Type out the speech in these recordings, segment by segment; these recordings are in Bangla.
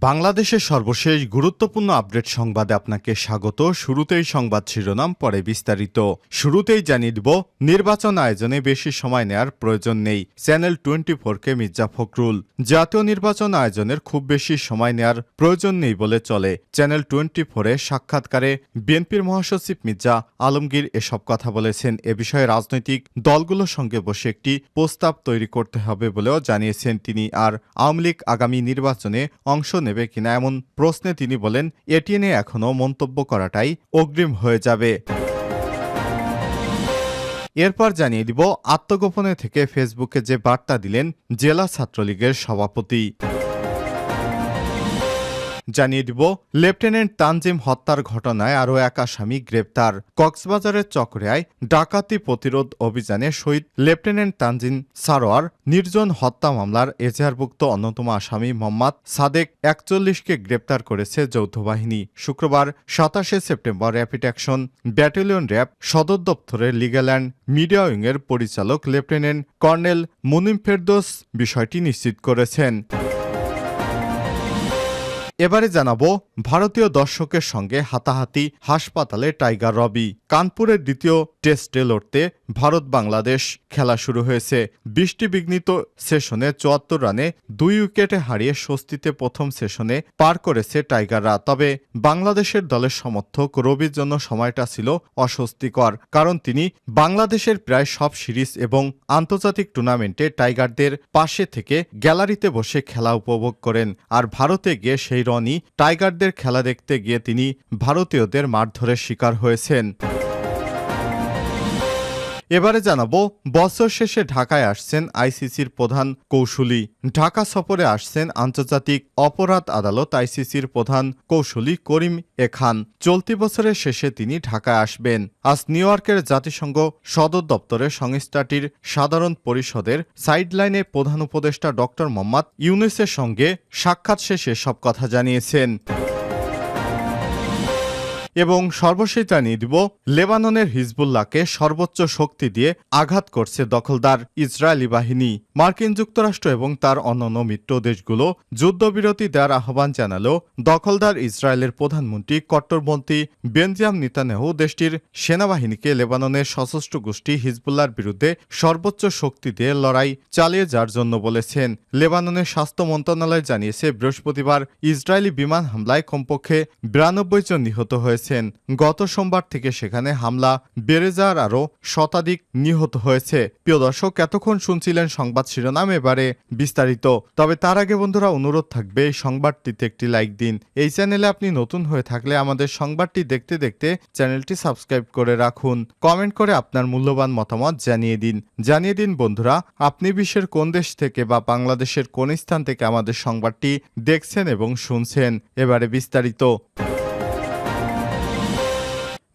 বাংলাদেশের সর্বশেষ গুরুত্বপূর্ণ আপডেট সংবাদে আপনাকে স্বাগত। শুরুতেই সংবাদ শিরোনাম, পরে বিস্তারিত। শুরুতেই জানিয়ে দিব, নির্বাচন আয়োজনে বেশি সময় নেয়ার প্রয়োজন নেই। চ্যানেল টোয়েন্টি ফোরকে মির্জা ফখরুল। জাতীয় নির্বাচন আয়োজনের খুব বেশি সময় নেয়ার প্রয়োজন নেই বলে চলে। চ্যানেল টোয়েন্টি ফোরে সাক্ষাৎকারে বিএনপির মহাসচিব মির্জা আলমগীর এসব কথা বলেছেন। এ বিষয়ে রাজনৈতিক দলগুলোর সঙ্গে বসে একটি প্রস্তাব তৈরি করতে হবে বলেও জানিয়েছেন তিনি। আর আওয়ামী লীগ আগামী নির্বাচনে অংশ নেবে কিনা এমন প্রশ্নে তিনি বলেন এটি নিয়ে এখনও মন্তব্য করাটাই অগ্রিম হয়ে যাবে। এরপর জানিয়ে দিব, আত্মগোপনে থেকে ফেসবুকে যে বার্তা দিলেন জেলা ছাত্রলীগের সভাপতি। জানিয়ে দিব, লেফটেন্যান্ট তানজিম হত্যার ঘটনায় আরও এক আসামি গ্রেপ্তার। কক্সবাজারের চকরিয়ায় ডাকাতি প্রতিরোধ অভিযানে শহীদ লেফটেন্যান্ট তানজিম সারোয়ার, নির্জন হত্যা মামলার এজাহারভুক্ত অন্যতম আসামি মোহাম্মদ সাদেক একচল্লিশকে গ্রেপ্তার করেছে যৌথ বাহিনী। শুক্রবার সাতাশে September rapid action battalion RAB সদর দপ্তরের লিগ্যাল অ্যান্ড মিডিয়া উইংয়ের পরিচালক লেফটেন্যান্ট কর্নেল মুনিম ফেরদোস বিষয়টি নিশ্চিত করেছেন। এবারে জানাব ভারতীয় দর্শকের সঙ্গে হাতাহাতি হাসপাতালে টাইগার রবি। কানপুরের দ্বিতীয় টেস্টে লড়তে ভারত বাংলাদেশ খেলা শুরু হয়েছে। বৃষ্টি বিঘ্নিত সেশনে চুয়াত্তর রানে দুই উইকেটে হারিয়ে স্বস্তিতে প্রথম সেশনে পার করেছে টাইগাররা। তবে বাংলাদেশের দলের সমর্থক রবির জন্য সময়টা ছিল অস্বস্তিকর, কারণ তিনি বাংলাদেশের প্রায় সব সিরিজ এবং আন্তর্জাতিক টুর্নামেন্টে টাইগারদের পাশে থেকে গ্যালারিতে বসে খেলা উপভোগ করেন। আর ভারতে গিয়ে সেই রনি টাইগারদের খেলা দেখতে গিয়ে তিনি ভারতীয়দের মারধরের শিকার হয়েছেন। এবারে জানাব, বছর শেষে ঢাকায় আসছেন আইসিসির প্রধান কৌশলী। ঢাকা সফরে আসছেন আন্তর্জাতিক অপরাধ আদালত আইসিসির প্রধান কৌশলী করিম এ খান। চলতি বছরের শেষে তিনি ঢাকায় আসবেন। আজ নিউ ইয়র্কের জাতিসংঘ সদর দপ্তরে সংস্থাটির সাধারণ পরিষদের সাইডলাইনে প্রধান উপদেষ্টা ডক্টর মোহাম্মদ ইউনুসের সঙ্গে সাক্ষাৎ শেষে সব কথা জানিয়েছেন। এবং সর্বশেষ জানিয়ে দিব, লেবাননের হিজবুল্লাহকে সর্বোচ্চ শক্তি দিয়ে আঘাত করছে দখলদার ইসরায়েলি বাহিনী। মার্কিন যুক্তরাষ্ট্র এবং তার অন্যান্য মিত্র দেশগুলো যুদ্ধবিরতি দেওয়ার আহ্বান জানালেও দখলদার ইসরায়েলের প্রধানমন্ত্রী, কট্টরপন্থী বেনজিয়াম নিতানেহু দেশটির সেনাবাহিনীকে লেবাননের সশস্ত্র গোষ্ঠী হিজবুল্লার বিরুদ্ধে সর্বোচ্চ শক্তি দিয়ে লড়াই চালিয়ে যাওয়ার জন্য বলেছেন। লেবাননের স্বাস্থ্য মন্ত্রণালয় জানিয়েছে, বৃহস্পতিবার ইসরায়েলি বিমান হামলায় কমপক্ষে বিরানব্বই জন নিহত হয়েছে। হয়েছেন গত সোমবার থেকে সেখানে হামলা। বেড়ে যাওয়ার আরও শতাধিক নিহত হয়েছে। প্রিয় দর্শক, এতক্ষণ শুনছিলেন সংবাদ শিরোনাম, এবারে বিস্তারিত। তবে তার আগে বন্ধুরা, অনুরোধ থাকবে এই সংবাদটিতে একটি লাইক দিন। এই চ্যানেলে আপনি নতুন হয়ে থাকলে আমাদের সংবাদটি দেখতে দেখতে চ্যানেলটি সাবস্ক্রাইব করে রাখুন। কমেন্ট করে আপনার মূল্যবান মতামত জানিয়ে দিন। জানিয়ে দিন, বন্ধুরা, আপনি বিশ্বের কোন দেশ থেকে বা বাংলাদেশের কোন স্থান থেকে আমাদের সংবাদটি দেখছেন এবং শুনছেন। এবারে বিস্তারিত।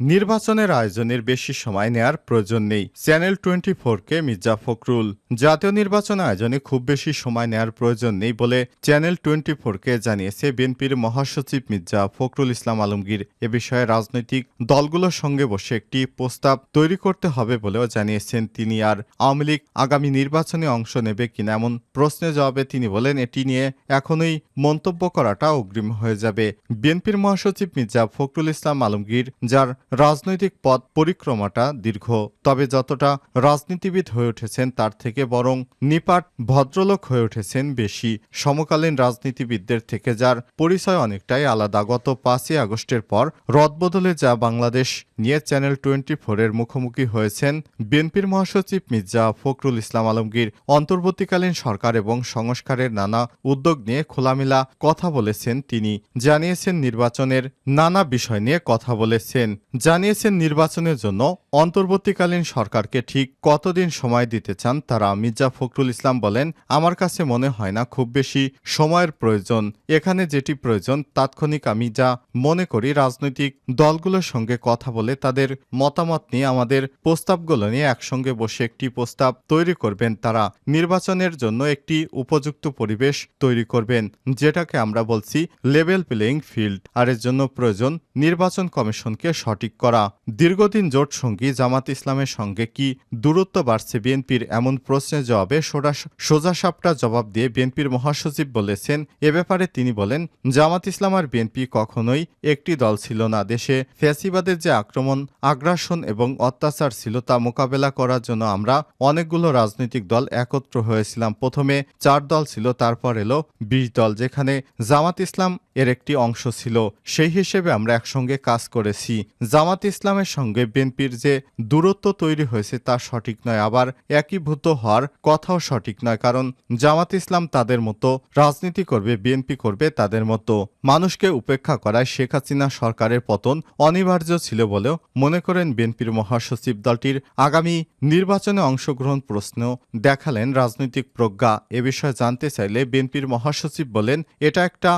নির্বাচনের আয়োজনের বেশি সময় নেয়ার প্রয়োজন নেই। চ্যানেল টোয়েন্টি ফোরকে মির্জা ফখরুল। জাতীয় নির্বাচন আয়োজনে খুব বেশি সময় নেয়ার প্রয়োজন নেই বলে চ্যানেল টোয়েন্টি ফোরকে জানিয়েছে বিএনপির মহাসচিব মির্জা ফখরুল ইসলাম আলমগীর। এ বিষয়ে রাজনৈতিক দলগুলোর সঙ্গে বসে একটি প্রস্তাব তৈরি করতে হবে বলেও জানিয়েছেন তিনি আর আওয়ামী লীগ আগামী নির্বাচনে অংশ নেবে কিনা এমন প্রশ্নের জবাবে তিনি বলেন, এটি নিয়ে এখনই মন্তব্য করাটা অগ্রিম হয়ে যাবে। বিএনপির মহাসচিব মির্জা ফখরুল ইসলাম আলমগীর, যার রাজনৈতিক পথ পরিক্রমাটা দীর্ঘ, তবে যতটা রাজনীতিবিদ হয়ে উঠেছেন তার থেকে বরং নিপাট ভদ্রলোক হয়ে উঠেছেন বেশি। সমকালীন রাজনীতিবিদদের থেকে যার পরিচয় অনেকটাই আলাদা। গত পাঁচই আগস্টের পর রদবদলে যা বাংলাদেশ নিয়ে চ্যানেল টোয়েন্টি ফোরের মুখোমুখি হয়েছেন বিএনপির মহাসচিব মির্জা ফখরুল ইসলাম আলমগীর। অন্তর্বর্তীকালীন সরকার এবং সংস্কারের নানা উদ্যোগ নিয়ে খোলামেলা কথা বলেছেন তিনি। জানিয়েছেন নির্বাচনের নানা বিষয় নিয়ে কথা বলেছেন। জানিয়েছেন নির্বাচনের জন্য অন্তর্বর্তীকালীন সরকারকে ঠিক কতদিন সময় দিতে চান তারা মির্জা ফখরুল ইসলাম বলেন, আমার কাছে মনে হয় না খুব বেশি সময়ের প্রয়োজন। এখানে যেটি প্রয়োজন, তাৎক্ষণিক আমি যা মনে করি রাজনৈতিক দলগুলোর সঙ্গে কথা বলে তাদের মতামত নিয়ে আমাদের প্রস্তাবগুলো নিয়ে একসঙ্গে বসে একটি প্রস্তাব তৈরি করবেন। তারা নির্বাচনের জন্য একটি উপযুক্ত পরিবেশ তৈরি করবেন, যেটাকে আমরা বলছি লেভেল প্লেয়িং ফিল্ড। আর এর জন্য প্রয়োজন নির্বাচন কমিশনকে সঠিক সঠিক করা। দীর্ঘদিন জোট সঙ্গী জামাত ইসলামের সঙ্গে কি দূরত্ব বাড়ছে বিএনপির এমন প্রশ্নের জবাবে সোজা- সোজাসাপটা জবাব দিয়ে বিএনপির মহাসচিব বলেছেন। এ ব্যাপারে তিনি বলেন, জামাত ইসলাম আর বিএনপি কখনোই একটি দল ছিল না। দেশে ফ্যাসিবাদের যে আক্রমণ, আগ্রাসন এবং অত্যাচার ছিল তা মোকাবেলা করার জন্য আমরা অনেকগুলো রাজনৈতিক দল একত্র হয়েছিলাম। প্রথমে চার দল ছিল, তারপর এলো বিশ দল, যেখানে জামাত ইসলাম এর একটি অংশ ছিল। সেই হিসেবে আমরা একসঙ্গে কাজ করেছি। জামাত ইসলামের সঙ্গে বিএনপির যে দূরত্ব তৈরি হয়েছে তা সঠিক নয়। আবার একীভূত হওয়ার কথাও সঠিক নয়, কারণ জামাত ইসলাম তাদের মতো, রাজনীতি করবে, বিএনপি করবে তাদের মতো। মানুষকে উপেক্ষা করায় শেখ হাসিনা সরকারের পতন অনিবার্য ছিল বলেও মনে করেন বিএনপির মহাসচিব দলটির আগামী নির্বাচনে অংশগ্রহণ প্রশ্ন দেখালেন রাজনৈতিক প্রজ্ঞা। এ বিষয়ে জানতে চাইলে বিএনপির মহাসচিব বলেন, এটা একটা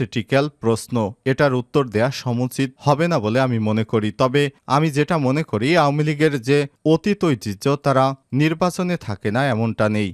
হাইপোথেটিক্যাল প্রশ্ন, এটার উত্তর দেয়া সমুচিত হবে না বলে আমি মনে করি। তবে আমি যেটা মনে করি, আওয়ামী লীগের যে অতীত ঐতিহ্য, তারা নির্বাচনে থাকে না, এমনটা নেই।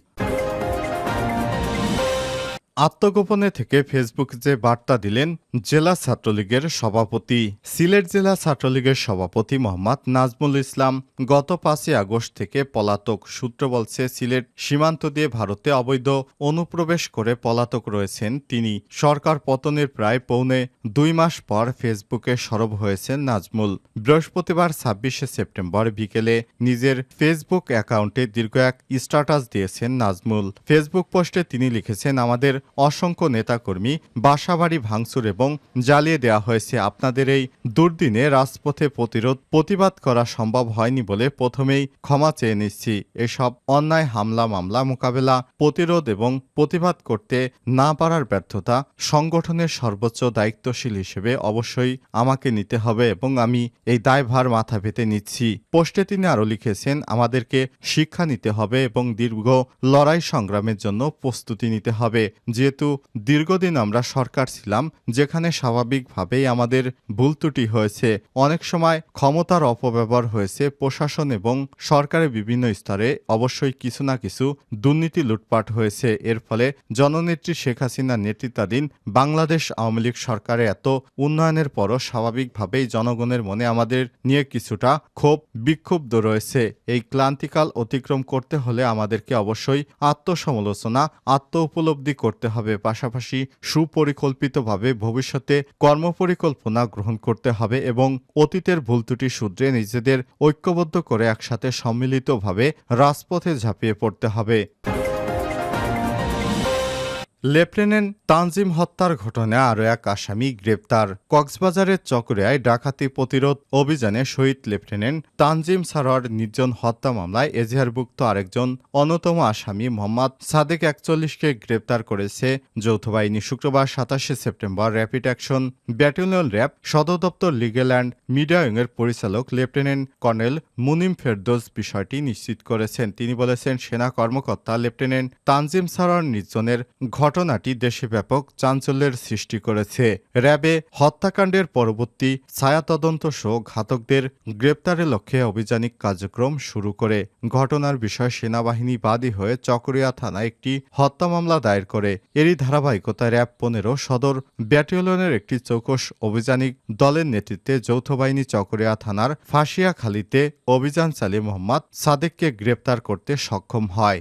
আত্মগোপনে থেকে ফেসবুক যে বার্তা দিলেন জেলা ছাত্রলীগের সভাপতি, সিলেট জেলা ছাত্রলীগের সভাপতি মোহাম্মদ নাজমুল ইসলাম গত পাঁচই আগস্ট থেকে পলাতক সূত্র বলছে, সিলেট সীমান্ত দিয়ে ভারতে অবৈধ অনুপ্রবেশ করে পলাতক রয়েছেন তিনি। সরকার পতনের প্রায় পৌনে দুই মাস পর ফেসবুকে সরব হয়েছেন নাজমুল। বৃহস্পতিবার ছাব্বিশে সেপ্টেম্বর বিকেলে নিজের ফেসবুক অ্যাকাউন্টে দীর্ঘ এক স্ট্যাটাস দিয়েছেন নাজমুল। ফেসবুক পোস্টে তিনি লিখেছেন, আমাদের অসংখ্য নেতাকর্মী, বাসাবাড়ি ভাঙচুর এবং জ্বালিয়ে দেওয়া হয়েছে। আপনাদের এই দুর্দিনে রাজপথে প্রতিরোধ, প্রতিবাদ করা সম্ভব হয়নি বলে প্রথমেই ক্ষমা চেয়ে নিচ্ছি। এসব অন্যায়, হামলা, মামলা, মোকাবেলা, প্রতিরোধ এবং প্রতিবাদ করতে না পারার ব্যর্থতা সংগঠনের সর্বোচ্চ দায়িত্বশীল হিসেবে অবশ্যই আমাকে নিতে হবে এবং আমি এই দায়ভার মাথা পেতে নিচ্ছি। পোস্টে তিনি আরও লিখেছেন, আমাদেরকে শিক্ষা নিতে হবে এবং দীর্ঘ লড়াই সংগ্রামের জন্য প্রস্তুতি নিতে হবে। যেহেতু দীর্ঘদিন আমরা সরকার ছিলাম, যেখানে স্বাভাবিকভাবেই আমাদের ভুল ত্রুটি হয়েছে। অনেক সময় ক্ষমতার অপব্যবহার হয়েছে প্রশাসন এবং সরকারের বিভিন্ন স্তরে। অবশ্যই কিছু না কিছু দুর্নীতি লুটপাট হয়েছে। এর ফলে জননেত্রী শেখ হাসিনার নেতৃত্বাধীন বাংলাদেশ আওয়ামী লীগ সরকারের এত উন্নয়নের পরও স্বাভাবিকভাবেই জনগণের মনে আমাদের নিয়ে কিছুটা ক্ষোভ বিক্ষুব্ধ রয়েছে। এই ক্লান্তিকাল অতিক্রম করতে হলে আমাদেরকে অবশ্যই আত্মসমালোচনা আত্ম উপলব্ধি করতে হবে। পাশাপাশি সুপরিকল্পিতভাবে ভবিষ্যতে কর্মপরিকল্পনা গ্রহণ করতে হবে এবং অতীতের ভুল ত্রুটি সূত্রে নিজেদের ঐক্যবদ্ধ করে একসাথে সম্মিলিতভাবে রাজপথে ঝাঁপিয়ে পড়তে হবে। লেফটেন্যান্ট তানজিম হত্যার ঘটনায় আরও এক আসামি গ্রেপ্তার। কক্সবাজারের চকরিয়ায় ডাকাতি প্রতিরোধ অভিযানে শহীদ লেফটেন্যান্ট তানজিম সারোয়ার নির্জন হত্যা মামলায় এজাহারভুক্ত আরেকজন অন্যতম আসামি মোহাম্মদ সাদেক একচল্লিশকে গ্রেপ্তার করেছে। যৌথ বাহিনী শুক্রবার সাতাশে September rapid action battalion RAB, সদর দপ্তর লিগেল অ্যান্ড মিডিয়া উইংয়ের পরিচালক লেফটেন্যান্ট কর্নেল মুনিম ফেরদোস বিষয়টি নিশ্চিত করেছেন। তিনি বলেছেন, সেনা কর্মকর্তা লেফটেন্যান্ট তানজিম সারোয়ার নির্জনের ঘটনাটি দেশে ব্যাপক চাঞ্চল্যের সৃষ্টি করেছে। র্যাবে হত্যাকাণ্ডের পরবর্তী ছায়া তদন্ত সহ ঘাতকদের গ্রেপ্তারের লক্ষ্যে অভিযানিক কার্যক্রম শুরু করে। ঘটনার বিষয়ে সেনাবাহিনী বাদী হয়ে চকরিয়া থানায় একটি হত্যা মামলা দায়ের করে। এরই ধারাবাহিকতায় র্যাব পনেরো সদর ব্যাটালিয়নের একটি চৌকস অভিযানিক দলের নেতৃত্বে যৌথ বাহিনী চকরিয়া থানার ফাঁসিয়াখালীতে অভিযান চালিয়ে মোহাম্মদ সাদেককে গ্রেপ্তার করতে সক্ষম হয়।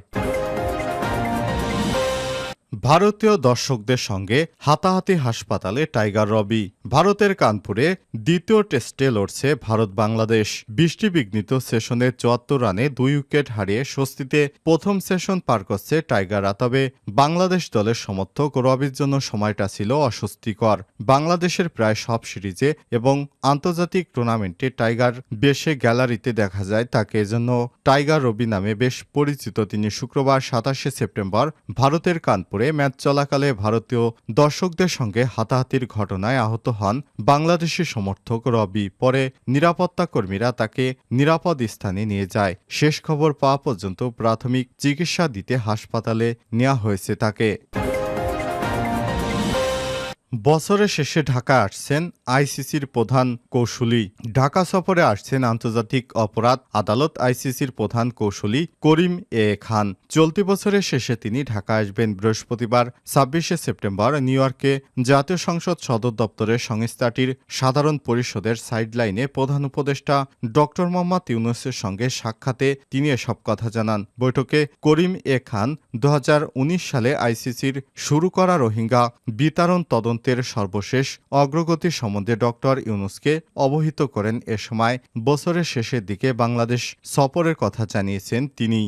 ভারতীয় দর্শকদের সঙ্গে হাতাহাতি হাসপাতালে টাইগার রবি। ভারতের কানপুরে দ্বিতীয় টেস্টে লড়ছে ভারত বাংলাদেশ। বৃষ্টিবিঘ্নিত সেশনে চুয়াত্তর রানে দুই উইকেট হারিয়ে স্বস্তিতে প্রথম সেশন পার করছে টাইগাররা। তবে বাংলাদেশ দলের সমর্থক রবির জন্য সময়টা ছিল অস্বস্তিকর। বাংলাদেশের প্রায় সব সিরিজে এবং আন্তর্জাতিক টুর্নামেন্টে টাইগার বেশে গ্যালারিতে দেখা যায়, তাকে এজন্য টাইগার রবি নামে বেশ পরিচিত। তিনি শুক্রবার সাতাশে সেপ্টেম্বর ভারতের কানপুরে ম্যাচ চলাকালে ভারতীয় দর্শকদের সঙ্গে হাতাহাতির ঘটনায় আহত হন বাংলাদেশি সমর্থক রবি। পরে নিরাপত্তা কর্মীরা তাকে নিরাপদ স্থানে নিয়ে যায়। শেষ খবর পাওয়া পর্যন্ত প্রাথমিক চিকিৎসা দিতে হাসপাতালে নেওয়া হয়েছে তাকে। বছরের শেষে ঢাকা আসছেন আইসিসির প্রধান কৌশলী। ঢাকা সফরে আসছেন আন্তর্জাতিক অপরাধ আদালত আইসিসির প্রধান কৌশলী করিম এ খান। চলতি বছরের শেষে তিনি ঢাকা আসবেন বৃহস্পতিবার, ছাব্বিশে সেপ্টেম্বর, নিউ ইয়র্কে। জাতীয় সংসদ সদর দপ্তরের সংস্থাটির সাধারণ পরিষদের সাইডলাইনে প্রধান উপদেষ্টা ডক্টর মোহাম্মদ ইউনুসের সঙ্গে সাক্ষাতে তিনি এসব কথা জানান। বৈঠকে করিম এ খান দু হাজার উনিশ সালে আইসিসির শুরু করা রোহিঙ্গা বিতরণ তদন্তের সর্বশেষ অগ্রগতি সম্বন্ধে ডক্টর ইউনুসকে অবহিত করেন। এ সময় বছরের শেষের দিকে বাংলাদেশ সফরের কথা জানিয়েছেন তিনি।